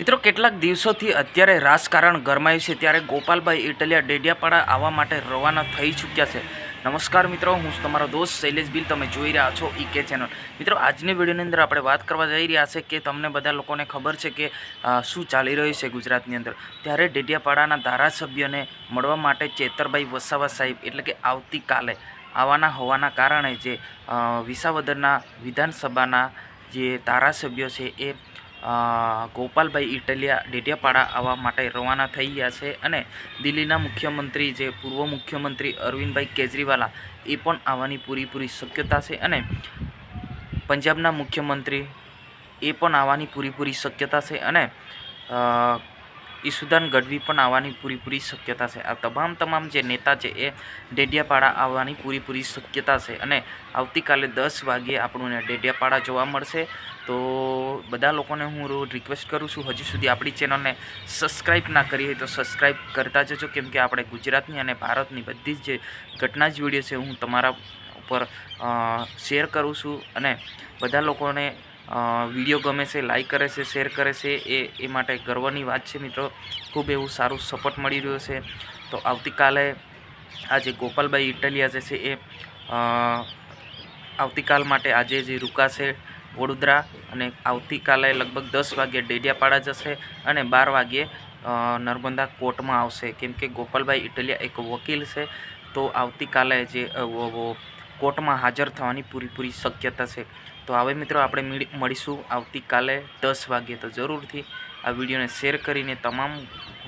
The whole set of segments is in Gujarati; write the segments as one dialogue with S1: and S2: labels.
S1: મિત્રો, કેટલાક દિવસોથી અત્યારે રાજકારણ ગરમાયું છે. ત્યારે ગોપાલભાઈ ઇટલિયા ડેડિયાપાડા આવવા માટે રવાના થઈ ચૂક્યા છે. નમસ્કાર મિત્રો, હું તમારો દોસ્ત શૈલેષ બિલ. તમે જોઈ રહ્યા છો ઈકે ચેનલ મિત્રો, આજની વિડીયોની અંદર આપણે વાત કરવા જઈ રહ્યા છે કે તમને બધા લોકોને ખબર છે કે શું ચાલી રહ્યું છે ગુજરાતની અંદર. ત્યારે ડેડિયાપાડાના ધારાસભ્યને મળવા માટે ચેતરભાઈ વસાવા સાહેબ, એટલે કે આવતીકાલે આવવાના હોવાના કારણે જે વિસાવદરના વિધાનસભાના જે ધારાસભ્યો છે એ ગોપાલભાઈ ઇટલિયા ડેડિયાપાડા આવવા માટે રવાના થઈ ગયા છે અને દિલ્હીના મુખ્યમંત્રી જે પૂર્વ મુખ્યમંત્રી અરવિંદભાઈ કેજરીવાલા એ પણ આવવાની પૂરીપૂરી શક્યતા છે અને પંજાબના મુખ્યમંત્રી એ પણ આવવાની પૂરીપૂરી શક્યતા છે અને ઈસુદાન ગઢવી પણ આવવાની પૂરીપૂરી શક્યતા છે. આ તમામ તમામ જે નેતા છે એ ડેડિયાપાડા આવવાની પૂરીપૂરી શક્યતા છે અને આવતીકાલે દસ વાગ્યે આપણને ડેડિયાપાડા જોવા મળશે. તો બધા લોકોને હું રિક્વેસ્ટ કરું છું, હજી સુધી આપણી ચેનલને સબસ્ક્રાઈબ ના કરી હોય તો સબસ્ક્રાઈબ કરતા જજો, કેમ કે આપણે ગુજરાતની અને ભારતની બધી જ જે ઘટના જ વીડિયો છે, હું તમારા ઉપર શેર કરું છું અને બધા લોકોને વીડિયો ગમે છે, લાઈક કરે છે, શેર કરે છે, એ એ માટે ગર્વની વાત છે મિત્રો. ખૂબ એવું સારું સપોર્ટ મળી રહ્યો છે. તો આવતીકાલે આ જે ગોપાલભાઈ ઇટલિયા જે છે એ આવતીકાલ માટે આજે જે રૂકાશે વડોદરા અને આવતીકાલે લગભગ દસ વાગ્યે ડેડિયાપાડા જશે અને બાર વાગ્યે નર્મદા કોર્ટમાં આવશે. કેમ કે ગોપાલભાઈ ઇટલિયા એક વકીલ છે. તો આવતીકાલે જે કોર્ટમાં હાજર થવાની પૂરીપૂરી શક્યતા છે. તો હવે મિત્રો આપણે મીળ- મળીશું આવતીકાલે દસ વાગ્યે. તો જરૂરથી આ વિડીયોને શેર કરીને તમામ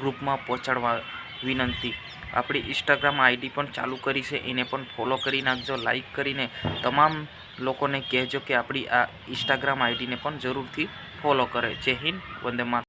S1: ગ્રુપમાં પહોંચાડવા વિનંતી. આપણી ઇન્સ્ટાગ્રામ આઈડી પણ ચાલુ કરી છે. એને પણ ફોલો કરી નાખજો, લાઈક કરીને તમામ લોકોને કહેજો કે આપણી આ ઇન્સ્ટાગ્રામ આઈડીને પણ જરૂરથી ફોલો કરે. જય હિન્દ, વંદે